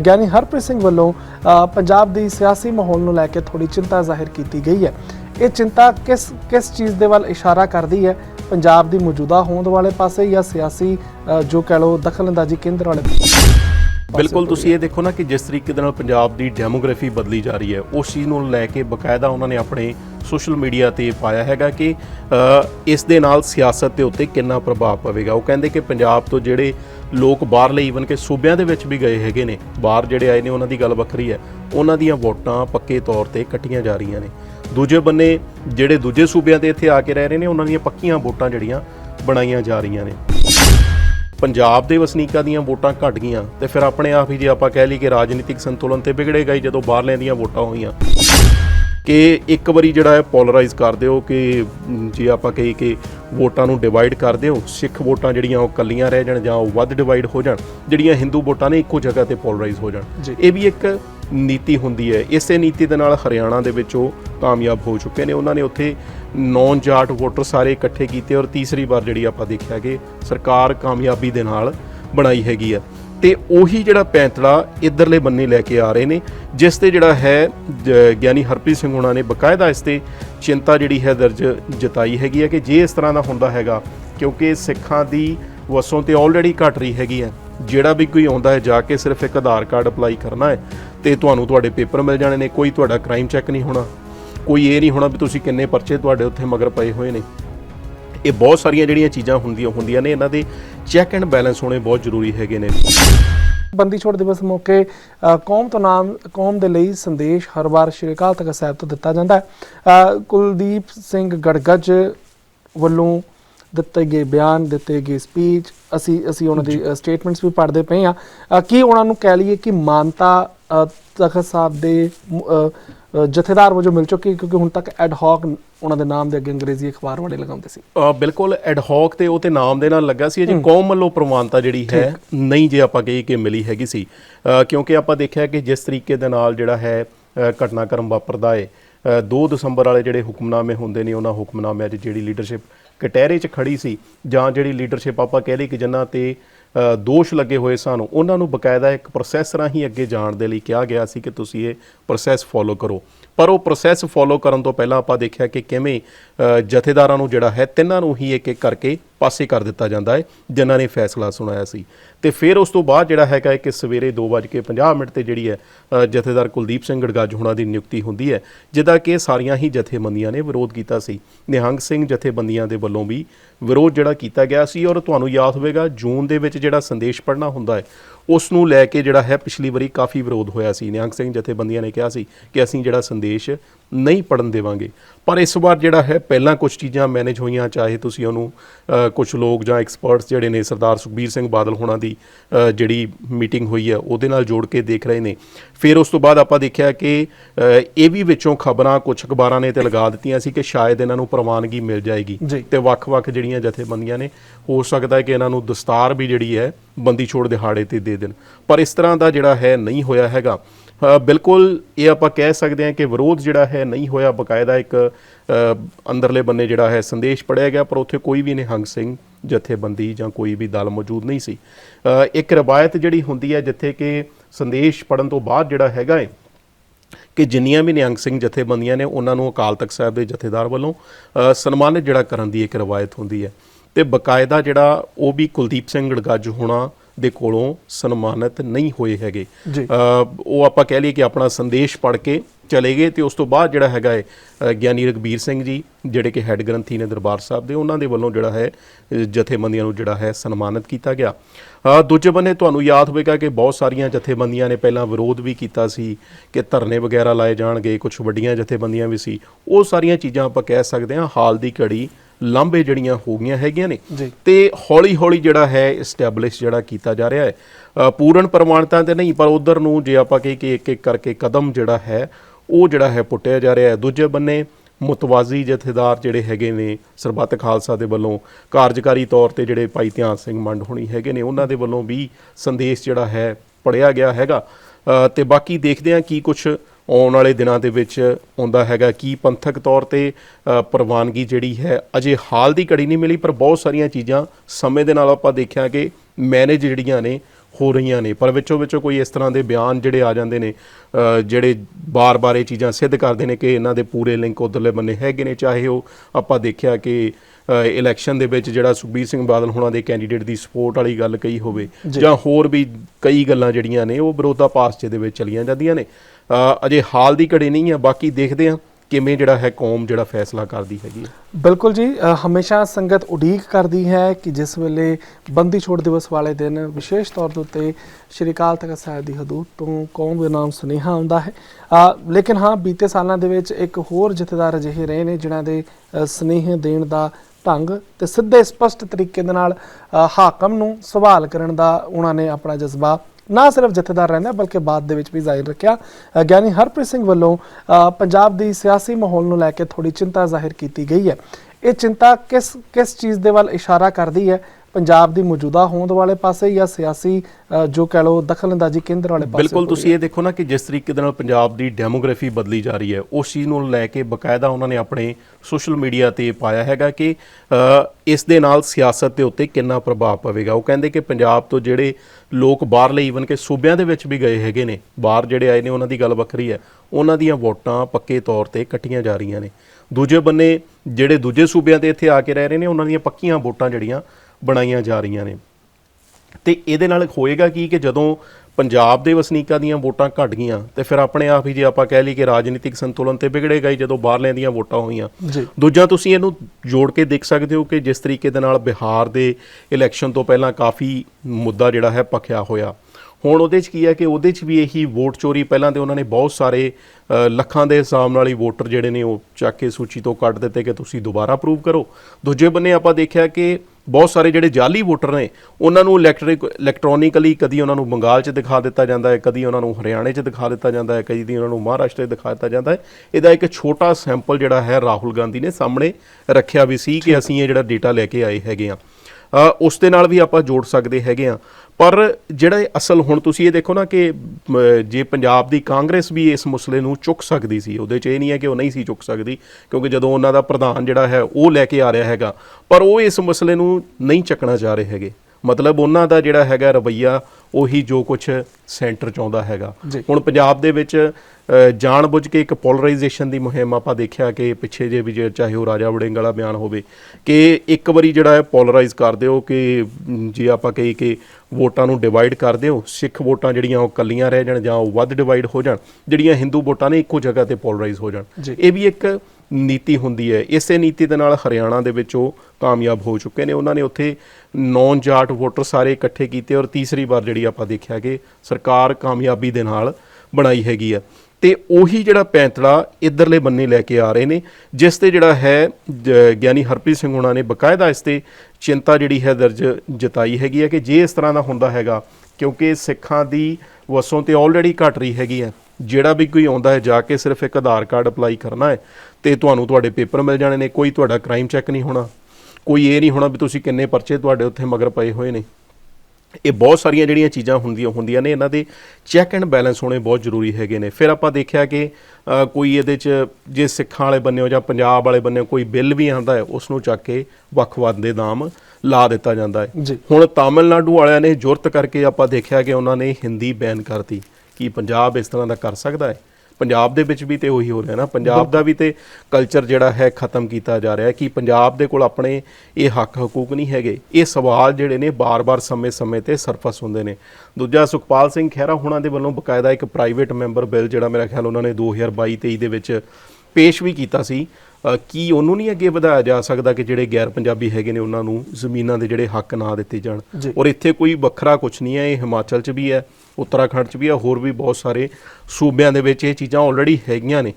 ਗਿਆਨੀ ਹਰਪ੍ਰੀਤ ਸਿੰਘ ਵੱਲੋਂ ਪੰਜਾਬ ਦੀ ਸਿਆਸੀ ਮਾਹੌਲ ਨੂੰ ਲੈ ਕੇ ਥੋੜੀ ਚਿੰਤਾ ਜ਼ਾਹਿਰ ਕੀਤੀ ਗਈ ਹੈ। ਇਹ ਚਿੰਤਾ ਕਿਸ ਕਿਸ ਚੀਜ਼ ਦੇ ਵੱਲ ਇਸ਼ਾਰਾ ਕਰਦੀ ਹੈ? ਪੰਜਾਬ ਦੀ ਮੌਜੂਦਾ ਹੋਂਦ ਵਾਲੇ ਪਾਸੇ ਜਾਂ ਸਿਆਸੀ ਜੋ ਕਹਿ ਲਓ ਦਖਲਅੰਦਾਜ਼ੀ ਕੇਂਦਰ ਵਾਲੇ ਬਿਲਕੁਲ, ਤੁਸੀਂ ਇਹ ਦੇਖੋ ਨਾ ਕਿ ਜਿਸ ਤਰੀਕੇ ਦੇ ਨਾਲ ਪੰਜਾਬ ਦੀ ਡੈਮੋਗ੍ਰਾਫੀ ਬਦਲੀ ਜਾ ਰਹੀ ਹੈ, ਉਸ ਚੀਜ਼ ਨੂੰ ਲੈ ਕੇ ਬਕਾਇਦਾ ਉਹਨਾਂ ਨੇ ਆਪਣੇ ਸੋਸ਼ਲ ਮੀਡੀਆ ਤੇ ਪਾਇਆ ਹੈਗਾ ਕਿ ਇਸ ਦੇ ਨਾਲ ਸਿਆਸਤ ਦੇ ਉੱਤੇ ਕਿੰਨਾ ਪ੍ਰਭਾਵ ਪਵੇਗਾ। ਉਹ ਕਹਿੰਦੇ ਕਿ ਪੰਜਾਬ ਤੋਂ ਜਿਹੜੇ ਲੋਕ ਬਾਹਰਲੇ ਈਵਨ ਕਿ ਸੂਬਿਆਂ ਦੇ ਵਿੱਚ ਵੀ ਗਏ ਹੈਗੇ ਨੇ। ਬਾਹਰ ਜਿਹੜੇ ਆਏ ਨੇ, ਉਹਨਾਂ ਦੀ ਗੱਲ ਵੱਖਰੀ ਹੈ। ਉਹਨਾਂ ਦੀਆਂ ਵੋਟਾਂ ਪੱਕੇ ਤੌਰ ਤੇ ਕੱਟੀਆਂ ਜਾ ਰਹੀਆਂ ਨੇ। ਦੂਜੇ ਬੰਨੇ ਜਿਹੜੇ ਦੂਜੇ ਸੂਬਿਆਂ ਤੇ ਇੱਥੇ ਆ ਕੇ ਰਹਿ ਰਹੇ ਨੇ, ਉਹਨਾਂ ਦੀਆਂ ਪੱਕੀਆਂ ਵੋਟਾਂ ਜਿਹੜੀਆਂ ਬਣਾਈਆਂ ਜਾ ਰਹੀਆਂ ਨੇ। ਪੰਜਾਬ ਦੇ ਵਸਨੀਕਾਂ ਦੀਆਂ ਵੋਟਾਂ ਘਟ ਗਈਆਂ ਤੇ ਫਿਰ ਆਪਣੇ ਆਪ ਹੀ ਜੇ ਆਪਾਂ ਕਹਿ ਲਈ ਕਿ ਰਾਜਨੀਤਿਕ ਸੰਤੁਲਨ ਤੇ ਵਿਗੜੇਗਾ ਹੀ ਜਦੋਂ ਬਾਹਰਲਿਆਂ ਦੀਆਂ ਵੋਟਾਂ ਹੋਈਆਂ। ਕਿ ਇੱਕ ਵਾਰੀ ਜਿਹੜਾ ਹੈ ਪੋਲਰਾਈਜ਼ ਕਰ ਦਿਓ ਕਿ ਜੇ ਆਪਾਂ ਕਹੀ ਕਿ ਵੋਟਾਂ ਨੂੰ ਡਿਵਾਈਡ ਕਰ ਦਿਓ ਸਿੱਖ ਵੋਟਾਂ ਜਿਹੜੀਆਂ ਉਹ ਕੱਲੀਆਂ ਰਹਿ ਜਾਣ ਜਾਂ ਉਹ ਵੱਧ ਡਿਵਾਈਡ ਹੋ ਜਾਣ ਜਿਹੜੀਆਂ ਹਿੰਦੂ ਵੋਟਾਂ ਨੇ ਇੱਕੋ ਜਗ੍ਹਾ ਤੇ ਪੋਲਰਾਈਜ਼ ਹੋ। ਜਾਣ। ਇਹ ਵੀ ਇੱਕ ਨੀਤੀ ਹੁੰਦੀ ਹੈ। ਇਸੇ ਨੀਤੀ ਦੇ ਨਾਲ ਹਰਿਆਣਾ ਦੇ ਵਿੱਚ ਉਹ ਕਾਮਯਾਬ ਹੋ ਚੁੱਕੇ ਨੇ। ਉਹਨਾਂ ਨੇ ਉੱਥੇ ਨੌਨ ਜਾਟ ਵੋਟਰ ਸਾਰੇ ਇਕੱਠੇ ਕੀਤੇ ਔਰ ਤੀਸਰੀ ਵਾਰ ਜਿਹੜੀ ਆਪਾਂ ਦੇਖਿਆ ਕਿ ਸਰਕਾਰ ਕਾਮਯਾਬੀ ਦੇ ਨਾਲ ਬਣਾਈ ਹੈਗੀ ਆ ਤੇ ਉਹੀ ਜਿਹੜਾ ਪੈਂਤੜਾ ਇਧਰਲੇ ਬੰਨੇ ਲੈ ਕੇ ਆ ਰਹੇ ਨੇ, ਜਿਸ ਤੇ ਜਿਹੜਾ ਹੈ ਜ- ਗਿਆਨੀ ਹਰਪ੍ਰੀਤ ਸਿੰਘ ਹੋਣਾ ਨੇ ਬਕਾਇਦਾ ਇਸ ਤੇ ਚਿੰਤਾ ਜਿਹੜੀ ਹੈ ਦਰਜ ਜਤਾਈ ਹੈਗੀ ਹੈ ਕਿ ਜੇ ਇਸ ਤਰ੍ਹਾਂ ਦਾ ਹੁੰਦਾ ਹੈਗਾ, ਕਿਉਂਕਿ ਸਿੱਖਾਂ ਦੀ ਵਸੋਂ ਤੇ ਆਲਰੇਡੀ ਘਟ ਰਹੀ ਹੈਗੀ ਹੈ, ਜਿਹੜਾ ਵੀ ਕੋਈ ਆਉਂਦਾ ਹੈ ਜਾ ਕੇ ਸਿਰਫ ਇੱਕ ਆਧਾਰ ਕਾਰਡ ਅਪਲਾਈ ਕਰਨਾ ਹੈ, ਤੇ ਤੁਹਾਨੂੰ ਤੁਹਾਡੇ ਪੇਪਰ ਮਿਲ ਜਾਣੇ ਨੇ, ਕੋਈ ਤੁਹਾਡਾ ਕ੍ਰਾਈਮ ਚੈੱਕ ਨਹੀਂ ਹੋਣਾ, ਕੋਈ ਇਹ ਨਹੀਂ ਹੋਣਾ ਵੀ ਤੁਸੀਂ ਕਿੰਨੇ ਪਰਚੇ ਤੁਹਾਡੇ ਉੱਥੇ ਮਗਰ ਪਏ ਹੋਏ ਨੇ। ਇਹ ਬਹੁਤ ਸਾਰੀਆਂ ਜਿਹੜੀਆਂ ਚੀਜ਼ਾਂ ਹੁੰਦੀਆਂ ਹੁੰਦੀਆਂ ਨੇ ਇਹਨਾਂ ਦੇ ਚੈੱਕ ਐਂਡ ਬੈਲੈਂਸ ਹੋਣੇ ਬਹੁਤ ਜ਼ਰੂਰੀ ਹੈਗੇ ਨੇ। ਬੰਦੀ ਛੋੜ ਦਿਵਸ ਮੌਕੇ ਕੌਮ ਤੋਂ ਨਾਮ ਕੌਮ ਦੇ ਲਈ ਸੰਦੇਸ਼ ਹਰ ਵਾਰ ਸ਼੍ਰੀ ਅਕਾਲ ਤਖਤ ਸਾਹਿਬ ਤੋਂ ਦਿੱਤਾ ਜਾਂਦਾ ਹੈ। ਕੁਲਦੀਪ ਸਿੰਘ ਗੜਗੱਜ ਵੱਲੋਂ ਦਿੱਤੇ ਗਏ ਬਿਆਨ ਦਿੱਤੇ ਗਏ ਸਪੀਚ ਅਸੀਂ ਅਸੀਂ ਉਹਨਾਂ ਦੀ ਸਟੇਟਮੈਂਟਸ ਵੀ ਪੜ੍ਹਦੇ ਪਏ ਆ ਕੀ ਉਹਨਾਂ ਨੂੰ ਕਹਿ ਲਈਏ ਕਿ ਮਾਨਤਾ ਤਖਤ ਸਾਹਿਬ ਦੇ ਜਥੇਦਾਰ ਵਜੋਂ ਮਿਲ ਚੁੱਕੀ ਕਿਉਂਕਿ ਹੁਣ ਤੱਕ ਐਡ ਹੌਕ ਉਹਨਾਂ ਦੇ ਨਾਮ ਦੇ ਅੱਗੇ ਅੰਗਰੇਜ਼ੀ ਅਖਬਾਰ ਵਾਲੇ ਲਗਾਉਂਦੇ ਸੀ। ਬਿਲਕੁਲ ਐਡਹੌਕ ਤੇ ਉਹ ਤੇ ਨਾਮ ਦੇ ਨਾਲ ਲੱਗਾ ਸੀ। ਅਜੇ ਕੌਮ ਵੱਲੋਂ ਪ੍ਰਵਾਨਤਾ ਜਿਹੜੀ ਹੈ ਨਹੀਂ ਜੇ ਆਪਾਂ ਕਹੀਏ ਕਿ ਮਿਲੀ ਹੈਗੀ ਸੀ। ਕਿਉਂਕਿ ਆਪਾਂ ਦੇਖਿਆ ਕਿ ਜਿਸ ਤਰੀਕੇ ਦੇ ਨਾਲ ਜਿਹੜਾ ਹੈ ਘਟਨਾਕ੍ਰਮ ਵਾਪਰਦਾ ਹੈ ਅ, 2 ਦਸੰਬਰ ਵਾਲੇ ਜਿਹੜੇ ਹੁਕਮਨਾਮੇ ਹੁੰਦੇ ਨੇ ਉਹਨਾਂ ਹੁਕਮਨਾਮਿਆਂ 'ਚ ਜਿਹੜੀ ਲੀਡਰਸ਼ਿਪ ਕਟਹਿਰੇ 'ਚ ਖੜੀ ਸੀ ਜਾਂ ਜਿਹੜੀ ਲੀਡਰਸ਼ਿਪ ਆਪਾਂ ਕਹਿ ਲਈ ਕਿ ਜਿਨ੍ਹਾਂ ਤੇ ਦੋਸ਼ ਲੱਗੇ ਹੋਏ ਸਾਨੂੰ। ਉਹਨਾਂ ਨੂੰ ਬਕਾਇਦਾ ਇੱਕ ਪ੍ਰੋਸੈਸ ਰਾਹੀਂ ਅੱਗੇ ਜਾਣ ਦੇ ਲਈ ਕਿਹਾ ਗਿਆ ਸੀ ਕਿ ਤੁਸੀਂ ਇਹ ਪ੍ਰੋਸੈਸ ਫੋਲੋ ਕਰੋ। ਪਰ ਉਹ ਪ੍ਰੋਸੈਸ ਫੋਲੋ ਕਰਨ ਤੋਂ ਪਹਿਲਾਂ ਆਪਾਂ ਦੇਖਿਆ ਕਿ ਕਿਵੇਂ ਜਥੇਦਾਰਾਂ ਨੂੰ ਜਿਹੜਾ ਹੈ ਤਿੰਨਾਂ ਨੂੰ ਹੀ ਇੱਕ ਇੱਕ ਕਰਕੇ ਪਾਸੇ ਕਰ ਦਿੱਤਾ ਜਾਂਦਾ ਹੈ, ਜਿਨ੍ਹਾਂ ਨੇ ਫੈਸਲਾ ਸੁਣਾਇਆ ਸੀ। ਤੇ ਫਿਰ ਉਸ ਤੋਂ ਬਾਅਦ ਜਿਹੜਾ ਹੈਗਾ ਹੈ ਕਿ ਸਵੇਰੇ 2:50 ਮਿੰਟ ਤੇ ਜਿਹੜੀ ਹੈ ਜਥੇਦਾਰ ਕੁਲਦੀਪ ਸਿੰਘ ਗੜਗਾਜ ਹੋਣਾ ਦੀ ਨਿਯੁਕਤੀ ਹੁੰਦੀ ਹੈ, ਜਿਹਦਾ ਕਿ ਸਾਰੀਆਂ ਹੀ ਜਥੇਬੰਦੀਆਂ ਨੇ ਵਿਰੋਧ ਕੀਤਾ ਸੀ। ਨਿਹੰਗ ਸਿੰਘ ਜਥੇਬੰਦੀਆਂ ਦੇ ਵੱਲੋਂ ਵੀ ਵਿਰੋਧ ਜਿਹੜਾ ਕੀਤਾ ਗਿਆ ਸੀ ਔਰ ਤੁਹਾਨੂੰ ਯਾਦ ਹੋਵੇਗਾ, ਜੂਨ ਦੇ ਵਿੱਚ ਜਿਹੜਾ ਸੰਦੇਸ਼ ਪੜ੍ਹਨਾ ਹੁੰਦਾ ਹੈ, ਉਸ ਨੂੰ ਲੈ ਕੇ ਜਿਹੜਾ ਹੈ ਪਿਛਲੀ ਵਾਰੀ ਕਾਫੀ ਵਿਰੋਧ ਹੋਇਆ ਸੀ। ਨਿਹੰਗ ਸਿੰਘ ਜਥੇਬੰਦੀਆਂ ਨੇ ਕਿਹਾ ਸੀ ਕਿ ਅਸੀਂ ਜਿਹੜਾ ਸੰਦੇਸ਼ ਨਹੀਂ ਪੜਨ ਦੇਵਾਂਗੇ। ਪਰ ਇਸ ਵਾਰ ਜਿਹੜਾ ਹੈ ਪਹਿਲਾਂ ਕੁਝ ਚੀਜ਼ਾਂ ਮੈਨੇਜ ਹੋਈਆਂ ਚਾਹੇ ਤੁਸੀਂ ਉਹਨੂੰ ਕੁਝ ਲੋਕ ਜਾਂ ਐਕਸਪਰਟਸ ਜਿਹੜੇ ਨੇ ਸਰਦਾਰ ਸੁਖਬੀਰ ਸਿੰਘ ਬਾਦਲ ਹੋਣਾ ਦੀ ਜਿਹੜੀ ਮੀਟਿੰਗ ਹੋਈ ਹੈ ਉਹਦੇ ਨਾਲ ਜੋੜ ਕੇ ਦੇਖ ਰਹੇ ਨੇ। ਫਿਰ ਉਸ ਤੋਂ ਬਾਅਦ ਆਪਾਂ ਦੇਖਿਆ ਕਿ ਇਹ ਵੀ ਵਿੱਚੋਂ ਖਬਰਾਂ ਕੁਝ ਅਖਬਾਰਾਂ ਨੇ ਤੇ ਲਗਾ ਦਿੱਤੀਆਂ ਸੀ ਕਿ ਸ਼ਾਇਦ ਇਹਨਾਂ ਨੂੰ ਪ੍ਰਵਾਨਗੀ ਮਿਲ ਜਾਏਗੀ। ਤੇ ਵੱਖ-ਵੱਖ ਜਿਹੜੀਆਂ ਜਥੇਬੰਦੀਆਂ ਨੇ ਹੋ ਸਕਦਾ ਹੈ ਕਿ ਇਹਨਾਂ ਨੂੰ ਦਸਤਾਰ ਵੀ ਜਿਹੜੀ ਹੈ ਬੰਦੀ ਛੋੜ ਦਿਹਾੜੇ ਤੇ ਦੇ ਦੇਣ। ਪਰ ਇਸ ਤਰ੍ਹਾਂ ਦਾ ਜਿਹੜਾ ਹੈ ਨਹੀਂ ਹੋਇਆ ਹੈਗਾ। ਬਿਲਕੁਲ ਇਹ ਆਪਾਂ ਕਹਿ ਸਕਦੇ ਹਾਂ ਕਿ ਵਿਰੋਧ ਜਿਹੜਾ ਹੈ ਨਹੀਂ ਹੋਇਆ। ਬਕਾਇਦਾ ਇੱਕ ਅੰਦਰਲੇ ਬੰਨੇ ਜਿਹੜਾ ਹੈ ਸੰਦੇਸ਼ ਪੜਿਆ ਗਿਆ, ਪਰ ਉੱਥੇ ਕੋਈ ਵੀ ਨਿਹੰਗ ਸਿੰਘ ਜਥੇਬੰਦੀ ਜਾਂ ਕੋਈ ਵੀ ਦਲ ਮੌਜੂਦ ਨਹੀਂ ਸੀ। ਇੱਕ ਰਵਾਇਤ ਜਿਹੜੀ ਹੁੰਦੀ ਹੈ ਜਿੱਥੇ ਕਿ ਸੰਦੇਸ਼ ਪੜਨ ਤੋਂ ਬਾਅਦ ਜਿਹੜਾ ਹੈਗਾ ਹੈ ਕਿ ਜਿੰਨੀਆਂ ਵੀ ਨਿਹੰਗ ਸਿੰਘ ਜਥੇਬੰਦੀਆਂ ਨੇ, ਉਹਨਾਂ ਨੂੰ ਅਕਾਲ ਤਖਤ ਸਾਹਿਬ ਦੇ ਜਥੇਦਾਰ ਵੱਲੋਂ ਸਨਮਾਨਿਤ ਜਿਹੜਾ ਕਰਨ ਦੀ ਇੱਕ ਰਵਾਇਤ ਹੁੰਦੀ ਹੈ। ਤੇ ਬਕਾਇਦਾ ਜਿਹੜਾ ਉਹ ਵੀ ਕੁਲਦੀਪ ਸਿੰਘ ਗੜਗੱਜ ਹੋਣਾ ਦੇ ਕੋਲੋਂ ਸਨਮਾਨਿਤ ਨਹੀਂ ਹੋਏ ਹੈਗੇ। ਉਹ ਆਪਾਂ ਕਹਿ ਲਈਏ ਕਿ ਆਪਣਾ ਸੰਦੇਸ਼ ਪੜ੍ਹ ਕੇ ਚਲੇ ਗਏ ਤੇ ਉਸ ਤੋਂ ਬਾਅਦ ਜਿਹੜਾ ਹੈਗਾ ਹੈ ਗਿਆਨੀ ਰਗਬੀਰ ਸਿੰਘ ਜੀ ਜਿਹੜੇ ਕਿ ਹੈੱਡ ਗ੍ਰੰਥੀ ਨੇ ਦਰਬਾਰ ਸਾਹਿਬ ਦੇ ਉਹਨਾਂ ਦੇ ਵੱਲੋਂ ਜਿਹੜਾ ਹੈ ਜਥੇਬੰਦੀਆਂ ਨੂੰ ਜਿਹੜਾ ਹੈ ਸਨਮਾਨਿਤ ਕੀਤਾ ਗਿਆ। ਦੂਜੇ ਬੰਨੇ ਤੁਹਾਨੂੰ ਯਾਦ ਹੋਵੇਗਾ ਕਿ ਬਹੁਤ ਸਾਰੀਆਂ ਜਥੇਬੰਦੀਆਂ ਨੇ ਪਹਿਲਾਂ ਵਿਰੋਧ ਵੀ ਕੀਤਾ ਸੀ ਕਿ ਧਰਨੇ ਵਗੈਰਾ ਲਾਏ ਜਾਣਗੇ ਕੁਝ ਵੱਡੀਆਂ ਜਥੇਬੰਦੀਆਂ ਵੀ ਸੀ। ਉਹ ਸਾਰੀਆਂ ਚੀਜ਼ਾਂ ਆਪਾਂ ਕਹਿ ਸਕਦੇ ਹਾਂ ਹਾਲ ਦੀ ਘੜੀ ਲਾਂਭੇ ਜਿਹੜੀਆਂ ਹੋ ਗਈਆਂ ਹੈਗੀਆਂ ਨੇ। ਤੇ ਹੌਲੀ ਹੌਲੀ ਜਿਹੜਾ ਹੈ ਐਸਟੈਬਲਿਸ਼ ਜਿਹੜਾ ਕੀਤਾ ਜਾ ਰਿਹਾ ਹੈ। ਪੂਰਨ ਪ੍ਰਮਾਣਤਾ ਤੇ ਨਹੀਂ ਪਰ ਉਧਰ ਨੂੰ ਜੇ ਆਪਾਂ ਕਹੀ ਕਿ ਇੱਕ ਇੱਕ ਕਰਕੇ ਕਦਮ ਜਿਹੜਾ ਹੈ ਉਹ ਜਿਹੜਾ ਹੈ ਪੁੱਟਿਆ ਜਾ ਰਿਹਾ ਹੈ। ਦੂਜੇ ਬੰਨੇ ਮੁਤਵਾਜ਼ੀ ਜਥੇਦਾਰ ਜਿਹੜੇ ਹੈਗੇ ਨੇ ਸਰਬੱਤ ਖਾਲਸਾ ਦੇ ਵੱਲੋਂ ਕਾਰਜਕਾਰੀ ਤੌਰ ਤੇ ਜਿਹੜੇ ਭਾਈ ਧਿਆਨ ਸਿੰਘ ਮੰਡ ਹੋਣੀ ਹੈਗੇ ਨੇ ਉਹਨਾਂ ਦੇ ਵੱਲੋਂ ਵੀ ਸੰਦੇਸ਼ ਜਿਹੜਾ ਹੈ ਪੜਿਆ ਗਿਆ ਹੈਗਾ। ਤੇ ਬਾਕੀ ਦੇਖਦੇ ਹਾਂ ਕੀ ਕੁਝ ਆਉਣ ਵਾਲੇ ਦਿਨਾਂ ਦੇ ਵਿੱਚ ਆਉਂਦਾ ਹੈਗਾ ਕਿ ਪੰਥਕ ਤੌਰ ਤੇ ਪ੍ਰਵਾਨਗੀ ਜਿਹੜੀ ਹੈ ਅਜੇ ਹਾਲ ਦੀ ਘੜੀ ਨਹੀਂ ਮਿਲੀ, ਪਰ ਬਹੁਤ ਸਾਰੀਆਂ ਚੀਜ਼ਾਂ ਸਮੇਂ ਦੇ ਨਾਲ ਆਪਾਂ ਦੇਖਿਆ ਕਿ ਮੈਨੇਜ ਜਿਹੜੀਆਂ ਨੇ ਹੋ ਰਹੀਆਂ ਨੇ। ਪਰ ਵਿੱਚੋਂ ਵਿੱਚੋਂ ਕੋਈ ਇਸ ਤਰ੍ਹਾਂ ਦੇ ਬਿਆਨ ਜਿਹੜੇ ਆ ਜਾਂਦੇ ਨੇ ਜਿਹੜੇ ਬਾਰ-ਬਾਰ ਇਹ ਚੀਜ਼ਾਂ ਸਿੱਧ ਕਰਦੇ ਨੇ ਕਿ ਇਹਨਾਂ ਦੇ ਪੂਰੇ ਲਿੰਕ ਉਧਰਲੇ ਬੰਨੇ ਹੈਗੇ ਨੇ ਚਾਹੇ ਉਹ ਆਪਾਂ ਦੇਖਿਆ ਕਿ ਇਲੈਕਸ਼ਨ ਦੇ ਵਿੱਚ ਜਿਹੜਾ ਸੁਖਬੀਰ ਸਿੰਘ ਬਾਦਲ ਹੋਣਾ ਦੇ ਕੈਂਡੀਡੇਟ ਦੀ ਸਪੋਰਟ ਵਾਲੀ ਗੱਲ ਕਹੀ ਹੋਵੇ ਜੀ। ਹੋਰ ਵੀ ਕਈ ਗੱਲਾਂ ਜਿਹੜੀਆਂ ਨੇ ਉਹ ਵਿਰੋਧਾਭਾਸ ਦੇ ਵਿੱਚ ਚਲੀਆਂ ਜਾਂਦੀਆਂ ਨੇ। ਅਜੇ ਹਾਲ ਦੀ ਘੜੀ ਨਹੀਂ ਆ ਬਾਕੀ ਦੇਖਦੇ ਆ। ਕਿਵੇਂ ਜਿਹੜਾ ਹੈ ਕੌਮ ਜਿਹੜਾ ਫੈਸਲਾ ਕਰਦੀ ਹੈਗੀ ਬਿਲਕੁਲ ਜੀ ਹਮੇਸ਼ਾ ਸੰਗਤ ਉਡੀਕ ਕਰਦੀ ਹੈ ਕਿ ਜਿਸ ਵੇਲੇ ਬੰਦੀ ਛੋੜ ਦਿਵਸ ਵਾਲੇ ਦਿਨ ਵਿਸ਼ੇਸ਼ ਤੌਰ ਦੇ ਉੱਤੇ ਸ਼੍ਰੀ ਅਕਾਲ ਤਖਤ ਸਾਹਿਬ ਦੀ ਹਦੂਦ ਤੋਂ ਕੌਮ ਦੇ ਨਾਮ ਸੁਨੇਹਾ ਆਉਂਦਾ ਹੈ। ਲੇਕਿਨ ਹਾਂ, ਬੀਤੇ ਸਾਲਾਂ ਦੇ ਵਿੱਚ ਇੱਕ ਹੋਰ ਜਥੇਦਾਰ ਅਜਿਹੇ ਰਹੇ ਨੇ ਜਿਨ੍ਹਾਂ ਦੇ ਸੁਨੇਹੇ ਦੇਣ ਦਾ ਢੰਗ ਤੇ ਸਿੱਧੇ ਸਪਸ਼ਟ ਤਰੀਕੇ ਦੇ ਨਾਲ ਹਾਕਮ ਨੂੰ ਸਵਾਲ ਕਰਨ ਦਾ ਉਹਨਾਂ ਨੇ ਆਪਣਾ ਜਜ਼ਬਾ ਨਾ ਸਿਰਫ ਜਥੇਦਾਰ ਰਹਿੰਦਾ ਬਲਕਿ ਬਾਅਦ ਦੇ ਵਿੱਚ ਵੀ ਜ਼ਾਹਿਰ ਰੱਖਿਆ। ਗਿਆਨੀ ਹਰਪ੍ਰੀਤ ਸਿੰਘ ਵੱਲੋਂ ਅ, ਪੰਜਾਬ ਦੀ ਸਿਆਸੀ ਮਾਹੌਲ ਨੂੰ ਲੈ ਕੇ ਥੋੜੀ ਚਿੰਤਾ ਜ਼ਾਹਿਰ ਕੀਤੀ ਗਈ ਹੈ। ਇਹ ਚਿੰਤਾ ਕਿਸ ਕਿਸ ਚੀਜ਼ ਦੇ ਵੱਲ ਇਸ਼ਾਰਾ ਕਰਦੀ ਹੈ? ਪੰਜਾਬ ਦੀ ਮੌਜੂਦਾ ਹੋਂਦ ਵਾਲੇ ਪਾਸੇ ਜਾਂ ਸਿਆਸੀ ਜੋ ਕਹ ਲਓ ਦਖਲਅੰਦਾਜ਼ੀ ਕੇਂਦਰ ਵਾਲੇ ਪਾਸੇ ਬਿਲਕੁਲ ਤੁਸੀਂ ਇਹ ਦੇਖੋ ਨਾ ਕਿ ਜਿਸ ਤਰੀਕੇ ਦੇ ਨਾਲ ਪੰਜਾਬ ਦੀ ਡੈਮੋਗ੍ਰਾਫੀ ਬਦਲੀ ਜਾ ਰਹੀ ਹੈ ਉਸ ਚੀਜ਼ ਨੂੰ ਲੈ ਕੇ ਬਕਾਇਦਾ ਉਹਨਾਂ ਨੇ ਆਪਣੇ ਸੋਸ਼ਲ ਮੀਡੀਆ ਤੇ ਪਾਇਆ ਹੈਗਾ ਕਿ ਇਸ ਦੇ ਨਾਲ ਸਿਆਸਤ ਦੇ ਉੱਤੇ ਕਿੰਨਾ ਪ੍ਰਭਾਵ ਪਵੇਗਾ। ਉਹ ਕਹਿੰਦੇ ਕਿ ਪੰਜਾਬ ਤੋਂ ਜਿਹੜੇ ਲੋਕ ਬਾਹਰਲੇ ਈਵਨ ਕਿ ਸੂਬਿਆਂ ਦੇ ਵਿੱਚ ਵੀ ਗਏ ਹੈਗੇ ਨੇ ਬਾਹਰ ਜਿਹੜੇ ਆਏ ਨੇ ਉਹਨਾਂ ਦੀ ਗੱਲ ਵੱਖਰੀ ਹੈ। ਉਹਨਾਂ ਦੀਆਂ ਵੋਟਾਂ ਪੱਕੇ ਤੌਰ ਤੇ ਕੱਟੀਆਂ ਜਾ ਰਹੀਆਂ ਨੇ। ਦੂਜੇ ਬੰਨੇ ਜਿਹੜੇ ਦੂਜੇ ਸੂਬਿਆਂ ਤੇ ਇੱਥੇ ਆ ਕੇ ਰਹਿ ਰਹੇ ਨੇ ਉਹਨਾਂ ਦੀਆਂ ਪੱਕੀਆਂ ਵੋਟਾਂ ਜਿਹੜੀਆਂ ਬਣਾਈਆਂ ਜਾ ਰਹੀਆਂ ਨੇ। ਤੇ ਇਹਦੇ ਨਾਲ ਹੋਏਗਾ ਕੀ ਕਿ ਜਦੋਂ ਪੰਜਾਬ ਦੇ ਵਸਨੀਕਾਂ ਦੀਆਂ ਵੋਟਾਂ ਘਟ ਗਈਆਂ ਤੇ ਫਿਰ ਆਪਣੇ ਆਪ ਹੀ ਜੇ ਆਪਾਂ ਕਹਿ ਲਈ ਕਿ ਰਾਜਨੀਤਿਕ ਸੰਤੁਲਨ ਤੇ ਵਿਗੜੇਗਾ ਹੀ ਜਦੋਂ ਬਾਹਰਲਿਆਂ ਦੀਆਂ ਵੋਟਾਂ ਹੋਈਆਂ। ਦੂਜਾ ਤੁਸੀਂ ਇਹਨੂੰ ਜੋੜ ਕੇ ਦੇਖ ਸਕਦੇ ਹੋ ਕਿ ਜਿਸ ਤਰੀਕੇ ਦੇ ਨਾਲ ਬਿਹਾਰ ਦੇ ਇਲੈਕਸ਼ਨ ਤੋਂ ਪਹਿਲਾਂ ਕਾਫੀ ਮੁੱਦਾ ਜਿਹੜਾ ਹੈ ਪੱਖਿਆ ਹੋਇਆ। ਹੁਣ ਉਹਦੇ 'ਚ ਕੀ ਹੈ ਕਿ ਉਹਦੇ 'ਚ ਵੀ ਇਹੀ ਵੋਟ ਚੋਰੀ ਪਹਿਲਾਂ ਤੇ ਉਹਨਾਂ ਨੇ ਬਹੁਤ ਸਾਰੇ ਲੱਖਾਂ ਦੇ ਹਿਸਾਬ ਨਾਲ ਹੀ ਵੋਟਰ ਜਿਹੜੇ ਨੇ ਉਹ ਚੱਕ ਕੇ ਸੂਚੀ ਤੋਂ ਕੱਢ ਦਿੱਤੇ ਕਿ ਤੁਸੀਂ ਦੁਬਾਰਾ ਪ੍ਰੂਵ ਕਰੋ। ਦੂਜੇ ਬੰਨੇ ਆਪਾਂ ਦੇਖਿਆ ਕਿ ਬਹੁਤ ਸਾਰੇ ਜਿਹੜੇ ਜਾਲੀ ਵੋਟਰ ਨੇ ਉਹਨਾਂ ਨੂੰ ਇਲੈਕਟ੍ਰਿਕ ਇਲੈਕਟ੍ਰੋਨਿਕਲੀ ਕਦੀ ਉਹਨਾਂ ਨੂੰ ਬੰਗਾਲ 'ਚ ਦਿਖਾ ਦਿੱਤਾ ਜਾਂਦਾ ਹੈ ਕਦੀ ਉਹਨਾਂ ਨੂੰ ਹਰਿਆਣੇ 'ਚ ਦਿਖਾ ਦਿੱਤਾ ਜਾਂਦਾ ਹੈ ਕਦੀ ਉਹਨਾਂ ਨੂੰ ਮਹਾਰਾਸ਼ਟਰ 'ਚ ਦਿਖਾ ਦਿੱਤਾ ਜਾਂਦਾ ਹੈ। ਇਹਦਾ ਇੱਕ ਛੋਟਾ ਸੈਂਪਲ ਜਿਹੜਾ ਹੈ ਰਾਹੁਲ ਗਾਂਧੀ ਨੇ ਸਾਹਮਣੇ ਰੱਖਿਆ ਵੀ ਸੀ ਕਿ ਅਸੀਂ ਇਹ ਜਿਹੜਾ ਡੇਟਾ ਲੈ ਕੇ ਆਏ ਹੈਗੇ ਆ ਉਸ ਦੇ ਨਾਲ ਵੀ ਆਪਾਂ ਜੋੜ ਸਕਦੇ ਹੈਗੇ ਆ ਪਰ ਜਿਹੜਾ ਇਹ ਅਸਲ ਹੁਣ ਤੁਸੀਂ ਇਹ ਦੇਖੋ ਨਾ ਕਿ ਜੇ ਪੰਜਾਬ ਦੀ ਕਾਂਗਰਸ ਵੀ ਇਸ ਮਸਲੇ ਨੂੰ ਚੁੱਕ ਸਕਦੀ ਸੀ, ਉਹਦੇ 'ਚ ਇਹ ਨਹੀਂ ਹੈ ਕਿ ਉਹ ਨਹੀਂ ਸੀ ਚੁੱਕ ਸਕਦੀ, ਕਿਉਂਕਿ ਜਦੋਂ ਉਹਨਾਂ ਦਾ ਪ੍ਰਧਾਨ ਜਿਹੜਾ ਹੈ, ਉਹ ਲੈ ਕੇ ਆ ਰਿਹਾ ਹੈਗਾ, ਪਰ ਉਹ ਇਸ ਮਸਲੇ ਨੂੰ ਨਹੀਂ ਚੱਕਣਾ ਚਾਹ ਰਹੇ ਹੈਗੇ। ਮਤਲਬ ਉਹਨਾਂ ਦਾ ਜਿਹੜਾ ਹੈਗਾ ਰਵਈਆ ਉਹੀ ਜੋ ਕੁਝ ਸੈਂਟਰ ਚਾਹੁੰਦਾ ਹੈਗਾ। ਹੁਣ ਪੰਜਾਬ ਦੇ ਵਿੱਚ ਅ, ਜਾਣਬੁੱਝ ਕੇ ਇੱਕ ਪੋਲਰਾਈਜੇਸ਼ਨ ਦੀ ਮੁਹਿੰਮ ਆਪਾਂ ਦੇਖਿਆ ਕਿ ਪਿੱਛੇ ਜੇ ਵੀ ਜੇ ਚਾਹੇ ਉਹ ਰਾਜਾ ਵੜਿੰਗ ਵਾਲਾ ਬਿਆਨ ਹੋਵੇ ਕਿ ਇੱਕ ਵਾਰੀ ਜਿਹੜਾ ਹੈ ਪੋਲਰਾਈਜ਼ ਕਰ ਦਿਓ ਕਿ ਜੇ ਆਪਾਂ ਕਹੀ ਕਿ ਵੋਟਾਂ ਨੂੰ ਡਿਵਾਈਡ ਕਰ ਦਿਓ ਸਿੱਖ ਵੋਟਾਂ ਜਿਹੜੀਆਂ ਉਹ ਕੱਲੀਆਂ ਰਹਿ ਜਾਣ ਜਾਂ ਉਹ ਵੱਧ ਡਿਵਾਈਡ ਹੋ ਜਾਣ ਜਿਹੜੀਆਂ ਹਿੰਦੂ ਵੋਟਾਂ ਨੇ ਇੱਕੋ ਜਗ੍ਹਾ ਤੇ ਪੋਲਰਾਈਜ਼ ਹੋ ਜਾਣ। ਇਹ ਵੀ ਇੱਕ ਨੀਤੀ ਹੁੰਦੀ ਹੈ। ਇਸੇ ਨੀਤੀ ਦੇ ਨਾਲ ਹਰਿਆਣਾ ਦੇ ਵਿੱਚ ਉਹ ਕਾਮਯਾਬ ਹੋ ਚੁੱਕੇ ਨੇ। ਉਹਨਾਂ ਨੇ ਉੱਥੇ ਨੌਨ ਜਾਟ ਵੋਟਰ ਸਾਰੇ ਇਕੱਠੇ ਕੀਤੇ ਔਰ ਤੀਸਰੀ ਵਾਰ ਜਿਹੜੀ ਆਪਾਂ ਦੇਖਿਆ ਕਿ ਸਰਕਾਰ ਕਾਮਯਾਬੀ ਦੇ ਨਾਲ ਬਣਾਈ ਹੈਗੀ ਆ। ਤੇ ਉਹੀ ਜਿਹੜਾ ਪੈਂਤੜਾ ਇਧਰਲੇ ਬੰਨੇ ਲੈ ਕੇ ਆ ਰਹੇ ਨੇ, ਜਿਸ ਤੇ ਜਿਹੜਾ ਹੈ, ਜ- ਗਿਆਨੀ ਹਰਪ੍ਰੀਤ ਸਿੰਘ ਹੁਣਾਂ ਨੇ ਬਕਾਇਦਾ ਇਸ ਤੇ ਚਿੰਤਾ ਜਿਹੜੀ ਹੈ ਦਰਜ ਜਤਾਈ ਹੈਗੀ ਹੈ ਕਿ ਜੇ ਇਸ ਤਰ੍ਹਾਂ ਦਾ ਹੁੰਦਾ ਹੈਗਾ, ਕਿਉਂਕਿ ਸਿੱਖਾਂ ਦੀ ਵਸੋਂ ਤੇ ਆਲਰੇਡੀ ਘਟ ਰਹੀ ਹੈਗੀ ਹੈ ਜਿਹੜਾ ਵੀ ਕੋਈ ਆਉਂਦਾ ਹੈ ਜਾ ਕੇ ਸਿਰਫ ਇੱਕ ਆਧਾਰ ਕਾਰਡ ਅਪਲਾਈ ਕਰਨਾ ਹੈ ਤੇ ਤੁਹਾਨੂੰ ਤੁਹਾਡੇ ਪੇਪਰ ਮਿਲ ਜਾਣੇ ਨੇ ਕੋਈ ਤੁਹਾਡਾ ਕ੍ਰਾਈਮ ਚੈੱਕ ਨਹੀਂ ਹੋਣਾ ਕੋਈ ਇਹ ਨਹੀਂ ਹੋਣਾ ਵੀ ਤੁਸੀਂ ਕਿੰਨੇ ਪਰਚੇ ਤੁਹਾਡੇ ਉੱਥੇ ਮਗਰ ਪਏ ਹੋਏ ਨੇ। ਇਹ ਬਹੁਤ ਸਾਰੀਆਂ ਜਿਹੜੀਆਂ ਚੀਜ਼ਾਂ ਹੁੰਦੀਆਂ ਹੁੰਦੀਆਂ ਨੇ ਇਹਨਾਂ ਦੇ ਚੈੱਕ ਐਂਡ ਬੈਲੈਂਸ ਹੋਣੇ ਬਹੁਤ ਜ਼ਰੂਰੀ ਹੈਗੇ ਨੇ। ਫਿਰ ਆਪਾਂ ਦੇਖਿਆ ਕਿ ਕੋਈ ਇਹਦੇ 'ਚ ਜੇ ਸਿੱਖਾਂ ਵਾਲੇ ਬੰਨਿਓ ਜਾਂ ਪੰਜਾਬ ਵਾਲੇ ਬੰਨਿਓ ਕੋਈ ਬਿੱਲ ਵੀ ਆਉਂਦਾ ਹੈ ਉਸ ਨੂੰ ਚੱਕ ਕੇ ਵੱਖਵਾਦ ਦੇ ਨਾਮ ਲਾ ਦਿੱਤਾ ਜਾਂਦਾ ਹੈ। ਹੁਣ ਤਾਮਿਲਨਾਡੂ ਵਾਲਿਆਂ ਨੇ ਜੁਰਤ ਕਰਕੇ ਆਪਾਂ ਦੇਖਿਆ ਕਿ ਉਹਨਾਂ ਨੇ ਹਿੰਦੀ ਬੈਨ ਕਰਤੀ। ਕੀ ਪੰਜਾਬ ਇਸ ਤਰ੍ਹਾਂ ਦਾ ਕਰ ਸਕਦਾ ਹੈ? ਪੰਜਾਬ ਦੇ ਵਿੱਚ ਵੀ ਤੇ ਉਹੀ ਹੋ ਰਿਹਾ ਨਾ। ਪੰਜਾਬ ਦਾ ਵੀ ਤੇ ਕਲਚਰ ਜਿਹੜਾ ਹੈ ਖਤਮ ਕੀਤਾ ਜਾ ਰਿਹਾ ਹੈ ਕਿ ਪੰਜਾਬ ਦੇ ਕੋਲ ਆਪਣੇ ਇਹ ਹੱਕ ਹਕੂਕ ਨਹੀਂ ਹੈਗੇ। ਇਹ ਸਵਾਲ ਜਿਹੜੇ ਨੇ ਬਾਰ-ਬਾਰ, ਸਮੇਂ-ਸਮੇਂ ਤੇ ਸਰਫਸ ਹੁੰਦੇ ਨੇ। ਦੂਜਾ, ਸੁਖਪਾਲ ਸਿੰਘ ਖਹਿਰਾ ਹੁਣਾਂ ਦੇ ਵੱਲੋਂ ਬਕਾਇਦਾ ਇੱਕ ਪ੍ਰਾਈਵੇਟ ਮੈਂਬਰ ਬਿੱਲ ਜਿਹੜਾ ਮੇਰਾ ਖਿਆਲ ਉਹਨਾਂ ਨੇ 2022-23 ਦੇ ਵਿੱਚ ਪੇਸ਼ ਵੀ ਕੀਤਾ ਸੀ। ਕੀ ਉਹਨੂੰ ਨਹੀਂ ਅੱਗੇ ਵਧਾਇਆ ਜਾ ਸਕਦਾ ਕਿ ਜਿਹੜੇ ਗੈਰ ਪੰਜਾਬੀ ਹੈਗੇ ਨੇ ਉਹਨਾਂ ਨੂੰ ਜ਼ਮੀਨਾਂ ਦੇ ਜਿਹੜੇ ਹੱਕ ਨਾ ਦਿੱਤੇ ਜਾਣ। ਔਰ ਇੱਥੇ ਕੋਈ ਵੱਖਰਾ ਕੁਝ ਨਹੀਂ ਹੈ ਇਹ ਹਿਮਾਚਲ 'ਚ ਵੀ ਹੈ ਉੱਤਰਾਖੰਡ 'ਚ ਵੀ ਹੈ ਹੋਰ ਵੀ ਬਹੁਤ ਸਾਰੇ ਸੂਬਿਆਂ ਦੇ ਵਿੱਚ ਇਹ ਚੀਜ਼ਾਂ ਆਲਰੇਡੀ ਹੈਗੀਆਂ ਨੇ।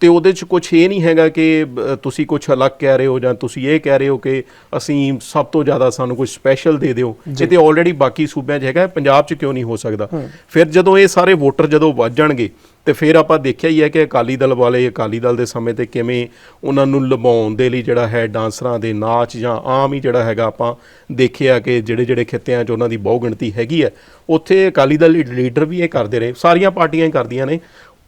ਤੇ ਉਹਦੇ 'ਚ ਕੁਝ ਇਹ ਨਹੀਂ ਹੈਗਾ ਕਿ ਤੁਸੀਂ ਕੁਝ ਅਲੱਗ ਕਹਿ ਰਹੇ ਹੋ ਜਾਂ ਤੁਸੀਂ ਇਹ ਕਹਿ ਰਹੇ ਹੋ ਕਿ ਅਸੀਂ ਸਭ ਤੋਂ ਜ਼ਿਆਦਾ ਸਾਨੂੰ ਕੁਝ ਸਪੈਸ਼ਲ ਦੇ ਦਿਓ। ਇਹ ਤੇ ਆਲਰੇਡੀ ਬਾਕੀ ਸੂਬਿਆਂ 'ਚ ਹੈਗਾ ਪੰਜਾਬ 'ਚ ਕਿਉਂ ਨਹੀਂ ਹੋ ਸਕਦਾ? ਫਿਰ ਜਦੋਂ ਇਹ ਸਾਰੇ ਵੋਟਰ ਜਦੋਂ ਵੱਧ ਜਾਣਗੇ ਤੇ ਫਿਰ ਆਪਾਂ ਦੇਖਿਆ ਹੀ ਹੈ ਕਿ ਅਕਾਲੀ ਦਲ ਵਾਲੇ ਅਕਾਲੀ ਦਲ ਦੇ ਸਮੇਂ ਤੇ ਕਿਵੇਂ ਉਹਨਾਂ ਨੂੰ ਲੁਭਾਉਣ ਦੇ ਲਈ ਜਿਹੜਾ ਹੈ ਡਾਂਸਰਾਂ ਦੇ ਨਾਚ ਜਾਂ ਆਮ ਹੀ ਜਿਹੜਾ ਹੈਗਾ ਆਪਾਂ ਦੇਖਿਆ ਕਿ ਜਿਹੜੇ ਜਿਹੜੇ ਖਿੱਤਿਆਂ 'ਚ ਉਹਨਾਂ ਦੀ ਬਹੁ ਗਿਣਤੀ ਹੈਗੀ ਹੈ ਉੱਥੇ ਅਕਾਲੀ ਦਲ ਲੀਡਰ ਵੀ ਇਹ ਕਰਦੇ ਰਹੇ ਸਾਰੀਆਂ ਪਾਰਟੀਆਂ ਹੀ ਕਰਦੀਆਂ ਨੇ।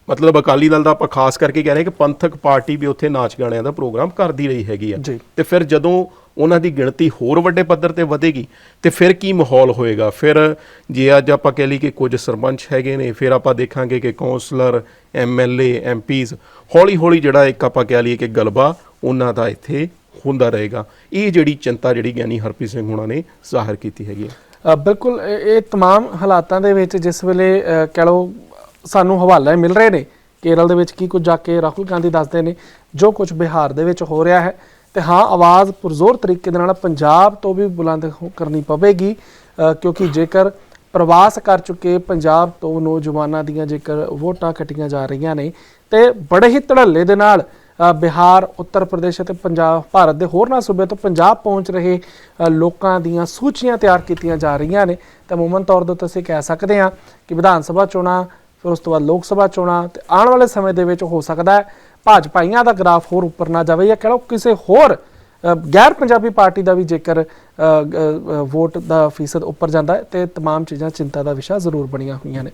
ਮਤਲਬ ਅਕਾਲੀ ਦਲ ਦਾ ਆਪਾਂ ਖਾਸ ਕਰਕੇ ਕਹਿ ਰਹੇ ਕਿ ਪੰਥਕ ਪਾਰਟੀ ਵੀ ਉੱਥੇ ਨਾਚ ਗਾਣਿਆਂ ਦਾ ਪ੍ਰੋਗਰਾਮ ਕਰਦੀ ਰਹੀ ਹੈਗੀ ਆ। ਜੀ। ਤੇ ਫਿਰ ਜਦੋਂ ਉਹਨਾਂ ਦੀ ਗਿਣਤੀ ਹੋਰ ਵੱਡੇ ਪੱਧਰ ਤੇ ਵਧੇਗੀ ਤੇ ਫਿਰ ਕੀ ਮਾਹੌਲ ਹੋਏਗਾ? ਫਿਰ ਜੇ ਅੱਜ ਆਪਾਂ ਕਹਿ ਲਈ ਕਿ ਕੁਝ ਸਰਪੰਚ ਹੈਗੇ ਨੇ ਫਿਰ ਆਪਾਂ ਦੇਖਾਂਗੇ ਕਿ ਕੌਂਸਲਰ ਐਮਐਲਏ ਐਮਪੀਜ਼ ਹੌਲੀ ਹੌਲੀ ਜਿਹੜਾ ਇੱਕ ਆਪਾਂ ਕਹਿ ਲਈਏ ਕਿ ਗਲਬਾ ਉਹਨਾਂ ਦਾ ਇੱਥੇ ਹੁੰਦਾ ਰਹੇਗਾ। ਇਹ ਜਿਹੜੀ ਚਿੰਤਾ ਜਿਹੜੀ ਗਿਆਨੀ ਹਰਪ੍ਰੀਤ ਸਿੰਘ ਹੁਣਾਂ ਨੇ ਜ਼ਾਹਰ ਕੀਤੀ ਹੈਗੀ ਹੈ ਬਿਲਕੁਲ ਇਹ ਤਮਾਮ ਹਾਲਾਤਾਂ ਦੇ ਵਿੱਚ ਜਿਸ ਵੇਲੇ ਕਹਿ ਲਓ ਸਾਨੂੰ ਹਵਾਲੇ ਮਿਲ ਰਹੇ ਨੇ। ਕੇਰਲ ਦੇ ਵਿੱਚ ਕੀ ਕੁਝ ਜਾ ਕੇ ਰਾਹੁਲ ਗਾਂਧੀ ਦੱਸਦੇ ਨੇ, ਜੋ ਕੁਝ ਬਿਹਾਰ ਦੇ ਵਿੱਚ ਹੋ ਰਿਹਾ ਹੈ। ਤੇ ਹਾਂ, ਆਵਾਜ਼ ਪੁਰਜ਼ੋਰ ਤਰੀਕੇ ਦੇ ਨਾਲ ਪੰਜਾਬ ਤੋਂ ਵੀ ਬੁਲੰਦ ਹੋ- ਕਰਨੀ ਪਵੇਗੀ ਕਿਉਂਕਿ ਜੇਕਰ ਪ੍ਰਵਾਸ ਕਰ ਚੁੱਕੇ ਪੰਜਾਬ ਤੋਂ ਨੌਜਵਾਨਾਂ ਦੀਆਂ ਜੇਕਰ ਵੋਟਾਂ ਕੱਟੀਆਂ ਜਾ ਰਹੀਆਂ ਨੇ, ਤੇ ਬੜੇ ਹੀ ਧੜੱਲੇ ਦੇ ਨਾਲ ਬਿਹਾਰ, ਉੱਤਰ ਪ੍ਰਦੇਸ਼ ਅਤੇ ਪੰਜਾਬ, ਭਾਰਤ ਦੇ ਹੋਰਨਾਂ ਸੂਬਿਆਂ ਤੋਂ ਪੰਜਾਬ ਪਹੁੰਚ ਰਹੇ ਲੋਕਾਂ ਦੀਆਂ ਸੂਚੀਆਂ ਤਿਆਰ ਕੀਤੀਆਂ ਜਾ ਰਹੀਆਂ ਨੇ। ਤਾਂ ਮੁਮਨ ਤੌਰ ਦੇ ਉੱਤੇ ਅਸੀਂ ਕਹਿ ਸਕਦੇ ਹਾਂ ਕਿ ਵਿਧਾਨ ਸਭਾ ਚੋਣਾਂ ਫਿਰ ਉਸ ਤੋਂ ਬਾਅਦ ਲੋਕ ਸਭਾ ਚੋਣਾਂ ਤੇ ਆਉਣ ਵਾਲੇ ਸਮੇਂ ਦੇ ਵਿੱਚ ਹੋ ਸਕਦਾ ਹੈ ਭਾਜਪਾਈਆਂ ਦਾ ਗ੍ਰਾਫ ਹੋਰ ਉੱਪਰ ਨਾ ਜਾਵੇ ਜਾਂ ਕਹਿ ਲਓ ਕਿਸੇ ਹੋਰ ਅ, ਗੈਰ ਪੰਜਾਬੀ ਪਾਰਟੀ ਦਾ ਵੀ ਜੇਕਰ ਅ, ਅ, ਅ, ਵੋਟ ਦਾ ਫੀਸਦ ਉੱਪਰ ਜਾਂਦਾ ਹੈ ਤੇ तमाम ਚੀਜ਼ਾਂ ਚਿੰਤਾ ਦਾ ਵਿਸ਼ਾ ਜ਼ਰੂਰ ਬਣੀਆਂ ਹੋਈਆਂ ਨੇ